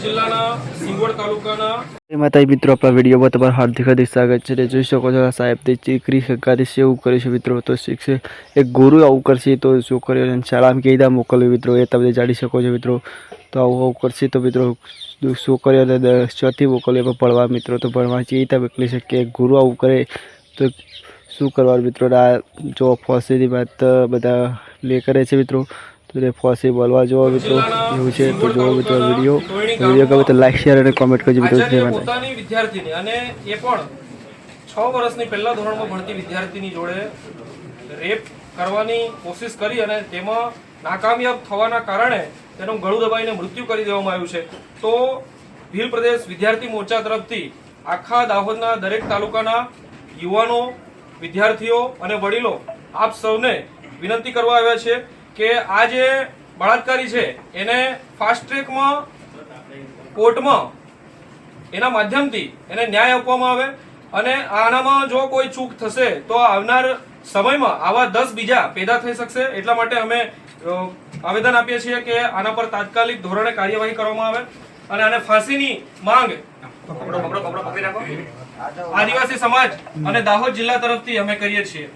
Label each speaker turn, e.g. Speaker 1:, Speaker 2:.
Speaker 1: જિલ્લાના સિંગવડ
Speaker 2: મિત્રો આપણા વિડીયોમાં તમારું હાર્દિક હાર્દિક સ્વાગત છે. જોઈ શકો છો સાહેબ તે ચીકરી શકાતી છે એવું કરે છે મિત્રો. તો શીખશે એક ગુરુ આવું કરશે તો છોકરીઓને સલામ કીધા મોકલવી મિત્રો. એ તમે જાણી શકો છો મિત્રો. તો આવું આવું કરશે તો મિત્રો છોકરીઓને ચોથી મોકલવી પણ ભણવા મિત્રો. તો ભણવા ચી રીતે મોકલી શકીએ? ગુરુ આવું કરે તો શું કરવાનું મિત્રો? આ જો ફોસીની વાત બધા લે કરે છે મિત્રો. તો તે ફોસી બોલવા જોવો મિત્રો, એવું છે તો જોવો મિત્રો વીડિયો. વીડિયો ગમે તો લાઈક શેર અને કોમેન્ટ કરજો મિત્રો
Speaker 1: પોતાની વિદ્યાર્થીની અને એ પણ છ વર્ષની પહેલા ધોરણમાં ભણતી વિદ્યાર્થીની જોડે રેપ કરવાની કોશિશ કરી અને તેમાં નાકામયાબ થવાના કારણે તેનું ગળું દબાઈને મૃત્યુ કરી દેવામાં આવ્યું છે. તો ભીલ પ્રદેશ વિદ્યાર્થી મોરચા તરફથી આખા દાહોદના દરેક તાલુકાના યુવાનો, વિદ્યાર્થીઓ અને વડીલો આપ સૌને વિનંતી કરવા આવ્યા છે કે આ જે બળાત્કારી છે એને ફાસ્ટ ટ્રેકમાં કોર્ટમાં એના માધ્યમથી એને ન્યાય આપવામાં આવે અને આનામાં જો કોઈ ચૂક થશે તો આવનાર સમયમાં આવા દસ બીજા પેદા થઈ શકશે. એટલા માટે અમે આવેદન આપીએ છીએ કે આના પર તાત્કાલિક ધોરણે કાર્યવાહી કરવામાં આવે અને આને ફાંસીની માંગ આદિવાસી સમાજ અને દાહોદ જિલ્લા તરફથી અમે કરીએ છીએ.